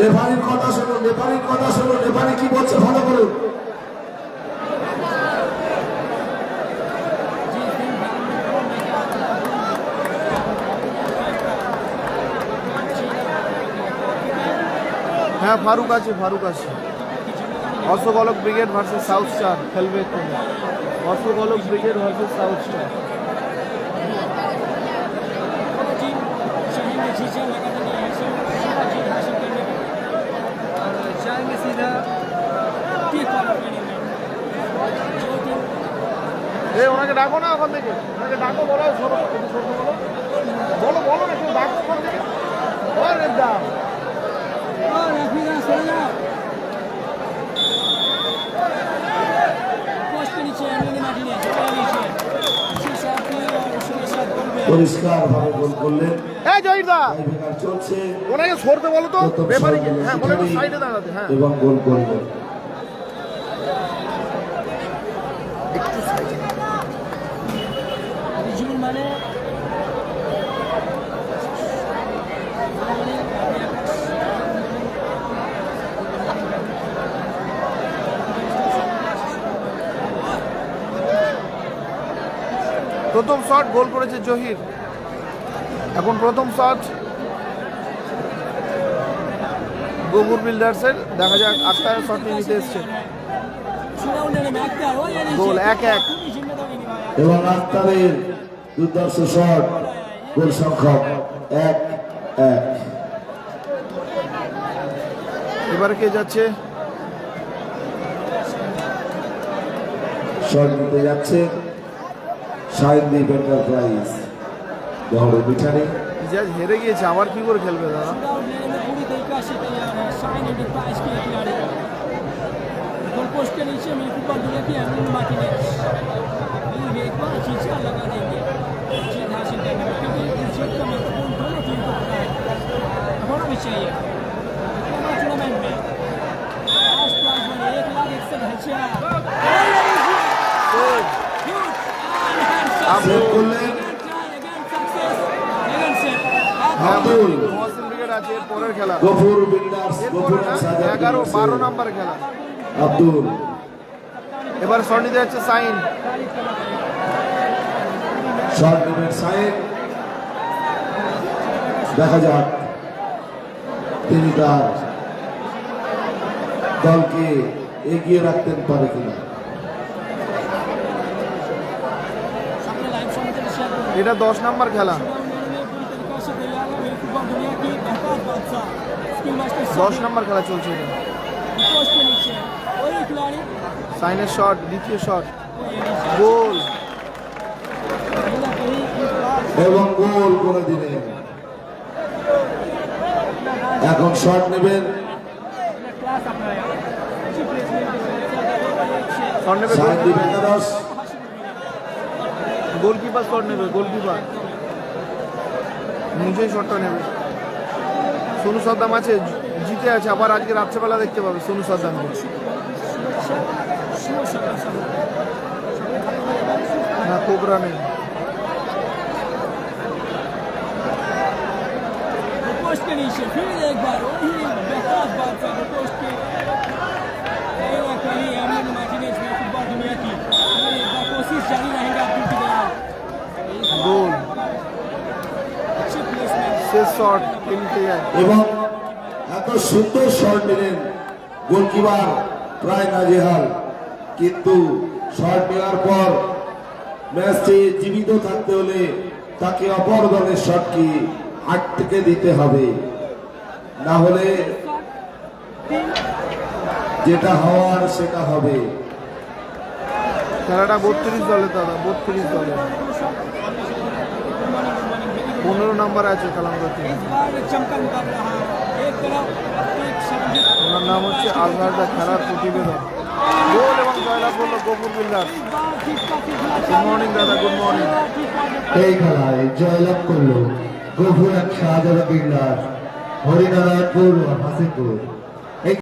রেফারির কথা শুনুন রেফারির কথা শুনুন রেফারি কি বলছে ভালো করুন হ্যাঁ ফারুক আছে ফারুক আছে। Ashoklok brigade versus south star খেলবে এক্ষুনি Ashoklok brigade versus south star. এ ওনাকে ডাকো না ওখান থেকে। ওনাকে ডাকো বলো ছোটো ছোটো বলো। বলো বলো ডাকো ওখান থেকে। দাম পরিষ্কারভাবে গোল করলেন। এই জয়দা চলছে। ওনাকে সরতে বলো তো। ব্যাপারে হ্যাঁ বলে সাইডে দাঁড়াতে। হ্যাঁ। এবং গোল করলেন। প্রথম শট গোল করেছে জহির। এখন প্রথম শট গোবুর বিল্ডার্সের। দেখা যাক আটটা শট নিতে এসছে। গোল এক এক। এবং আক্তারের দুর্দর্শ শট গোল সংখ্যক এক এক। এবারে কে যাচ্ছে? শট নিতে যাচ্ছে সাইনদীপ এন্টারপ্রাইজ বহর মিঠানি ইজাজ হেরে গিয়েছে আবার কি করে খেলবে দাদা आउट लेने में पूरी तरीका से तैयार है शाइन एंटरप्राइज के खिलाड़ी गोल पोस्ट के नीचे में ऊपर दुनिया की एमिन मार्टिनेज ये भी एक बार अच्छी चाल लगा देंगे সেভ করলেন আব্দুল মহসিন ব্রিগেড আছে এর পরের খেলা। গফুর বিল্ডার্স গফুর এগারো বারো নাম্বার খেলা। আব্দুল। এবার শট নিতে যাচ্ছে সাইন। শট নেবেন সাইন। দেখা যাক। তিনি তার দলকে এগিয়ে রাখতে পারে কিনা। এটা দশ নাম্বার খেলা। দশ নাম্বার খেলা চলছে এটা। সাইনের শট দ্বিতীয় শট গোল। এবং গোল করে দিলেন এখন শট নেবেন। শট নেবে সাইনদীপ একাদশ গোলকিপার শট নেবে গোলকিপার। নিজেই শটটা নেবে। সোনু সদ্দাম আছে জিতে আছে আবার আজকে রাত্রেবেলা দেখতে পাবে সোনু সদ্দাম না কোবরা নেই। শট এবং এত সুন্দর শট নিলেন গোলকিপার প্রায় নাজেহাল। কিন্তু শট নেওয়ার পর ম্যাচটি জীবিত থাকতে হলে তাকে অপর দলের শটকে হাত থেকে দিতে হবে। না হলে যেটা হওয়ার সেটা হবে। খেলাটা বত্রিশ দলে দাদা বত্রিশ দলে। পনেরো নম্বর আছে কালামগড় ওনার নাম হচ্ছে আলহারদা খেলার প্রতিবেদন এবং জয়লাভ করল গফুর বিল্লার। মর্নিং দাদা গুড মর্নিং এই খেলায় জয়লাভ করল গফুর শাহজাদা বিল্লার। হরিনারায়ণপুর হাসিপুর